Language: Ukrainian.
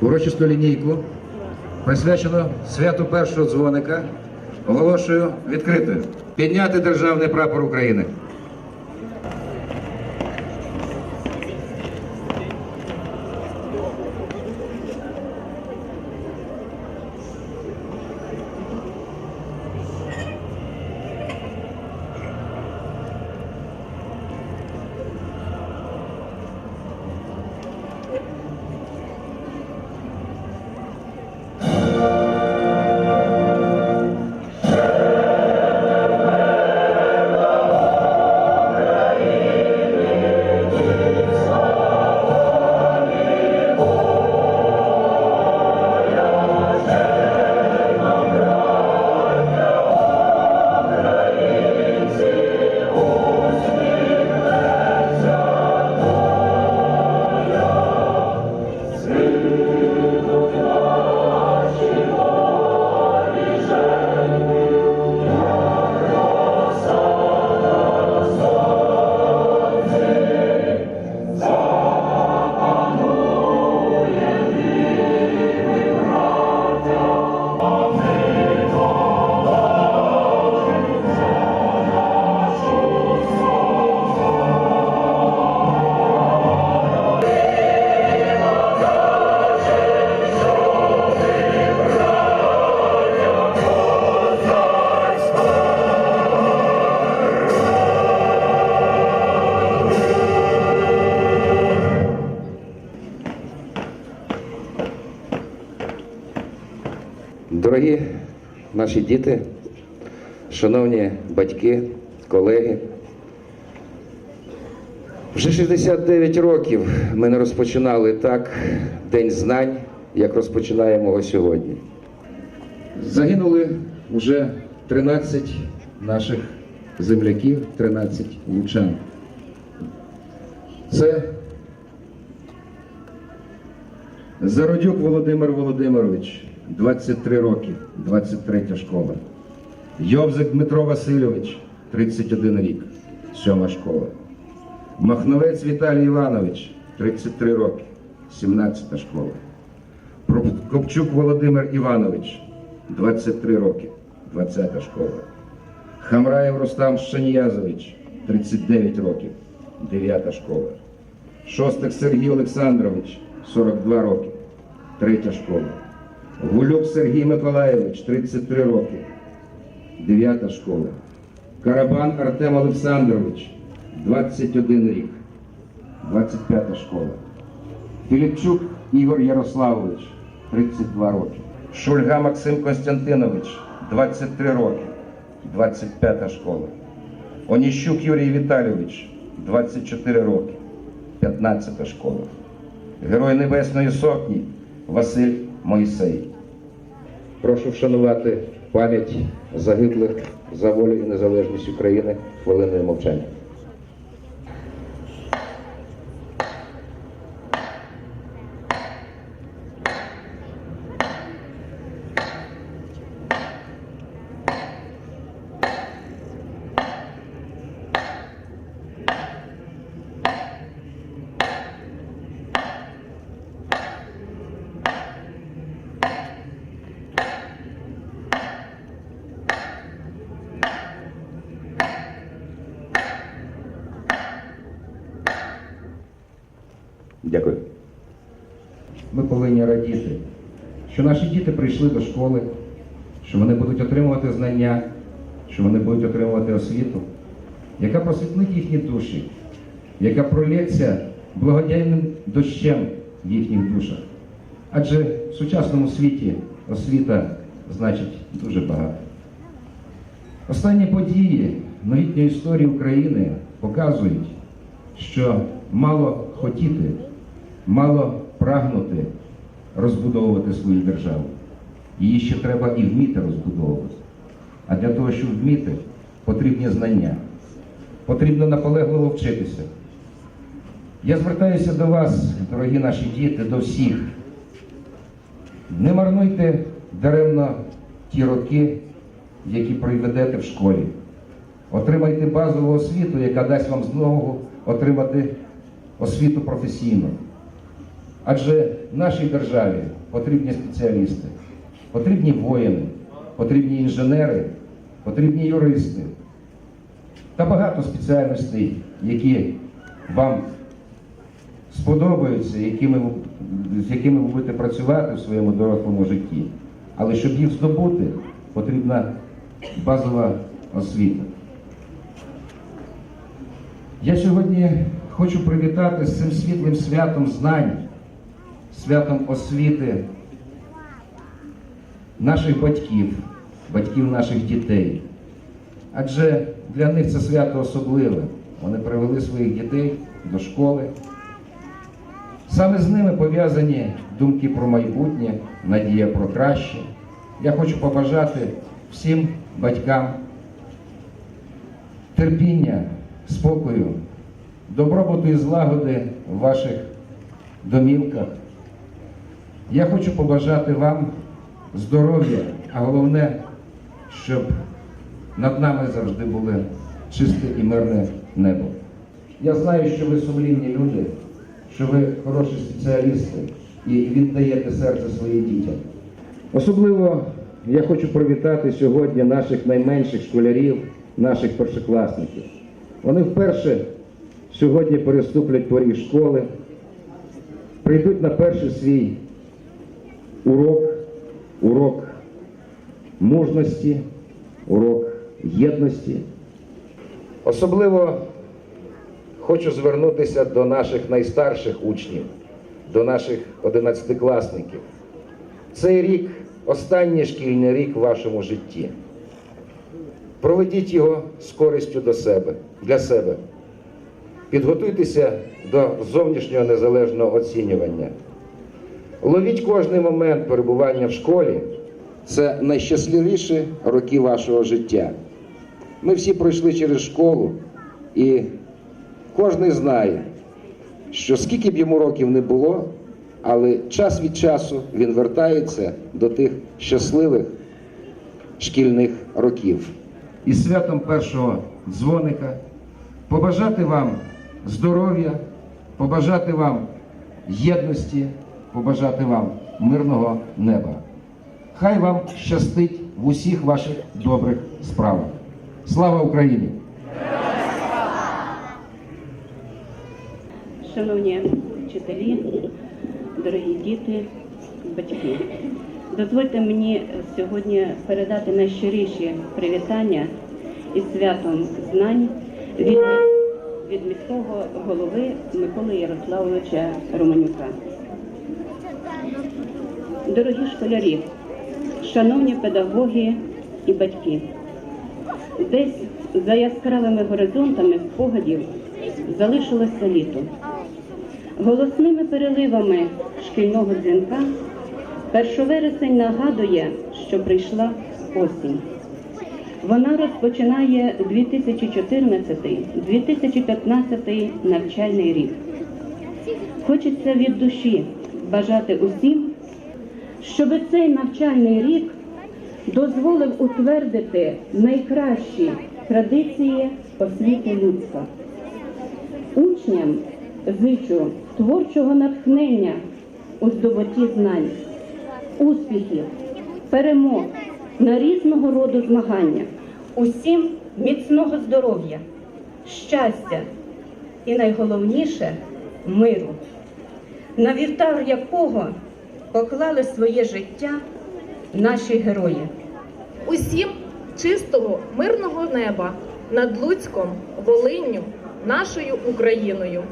Урочисту лінійку, присвячену святу першого дзвоника, оголошую відкритою. Підняти державний прапор України. Дорогі наші діти, шановні батьки, колеги, вже 69 років ми не розпочинали так День знань, як розпочинаємо його сьогодні. Загинули вже 13 наших земляків, 13 лучан. Це Зародюк Володимир Володимирович, 23 роки, 23 школа. Йовзик Дмитро Васильович, 31 рік, 7 школа. Махновець Віталій Іванович, 33 роки, 17 школа. Копчук Володимир Іванович, 23 роки, 20 школа. Хамраєв Рустам Шаніязович, 39 років, 9 школа. Шостик Сергій Олександрович, 42 роки, 3 школа. Гулюк Сергій Миколаєвич, 33 роки, 9 школа. Карабан Артем Олександрович, 21 рік, 25 школа. Філіпчук Ігор Ярославович, 32 роки. Шульга Максим Костянтинович, 23 роки, 25 школа. Оніщук Юрій Віталійович, 24 роки, 15 школа. Герой Небесної Сотні Василь Мойсей. Прошу вшанувати пам'ять загиблих за волю і незалежність України хвилиною мовчання. Дякую. Ми повинні радіти, що наші діти прийшли до школи, що вони будуть отримувати знання, що вони будуть отримувати освіту, яка просвітлить їхні душі, яка пролється благодійним дощем в їхніх душах. Адже в сучасному світі освіта значить дуже багато. Останні події новітньої історії України показують, що мало хотіти, мало прагнути розбудовувати свою державу. Її ще треба і вміти розбудовувати. А для того, щоб вміти, потрібні знання. Потрібно наполегливо вчитися. Я звертаюся до вас, дорогі наші діти, до всіх. Не марнуйте даремно ті роки, які проведете в школі. Отримайте базову освіту, яка дасть вам знову отримати освіту професійну. Адже в нашій державі потрібні спеціалісти, потрібні воїни, потрібні інженери, потрібні юристи та багато спеціальностей, які вам сподобаються, якими, з якими ви будете працювати в своєму дорослому житті. Але щоб їх здобути, потрібна базова освіта. Я сьогодні хочу привітати з цим світлим святом знань, святом освіти наших батьків, батьків наших дітей. Адже для них це свято особливе. Вони привели своїх дітей до школи. Саме з ними пов'язані думки про майбутнє, надія про краще. Я хочу побажати всім батькам терпіння, спокою, добробуту і злагоди в ваших домівках. Я хочу побажати вам здоров'я, а головне, щоб над нами завжди було чисте і мирне небо. Я знаю, що ви сумлінні люди, що ви хороші спеціалісти і віддаєте серце своїм дітям. Особливо я хочу привітати сьогодні наших найменших школярів, наших першокласників. Вони вперше сьогодні переступлять поріг школи, прийдуть на перший свій урок, урок мужності, урок єдності. Особливо хочу звернутися до наших найстарших учнів, до наших одинадцятикласників. Цей рік останній шкільний рік в вашому житті. Проведіть його з користю до себе, для себе. Підготуйтеся до зовнішнього незалежного оцінювання. Ловіть кожний момент перебування в школі. Це найщасливіші роки вашого життя. Ми всі пройшли через школу, і кожен знає, що скільки б йому років не було, але час від часу він вертається до тих щасливих шкільних років. І святом першого дзвоника побажати вам здоров'я, побажати вам єдності, побажати вам мирного неба. Хай вам щастить в усіх ваших добрих справах. Слава Україні! Шановні вчителі, дорогі діти, батьки, дозвольте мені сьогодні передати найщиріші привітання із святом знань від, від міського голови Миколи Ярославовича Романюка. Дорогі школярі, шановні педагоги і батьки, десь за яскравими горизонтами спогадів залишилося літо. Голосними переливами шкільного дзвінка першовересень нагадує, що прийшла осінь. Вона розпочинає 2014-2015 навчальний рік. Хочеться від душі бажати усім, щоб цей навчальний рік дозволив утвердити найкращі традиції освіти людства. Учням зичу творчого натхнення у здобутті знань, успіхів, перемог на різного роду змагання, усім міцного здоров'я, щастя і найголовніше миру, на вівтар якого поклали своє життя наші герої. Усім чистого мирного неба над Луцьком, Волинню, нашою Україною.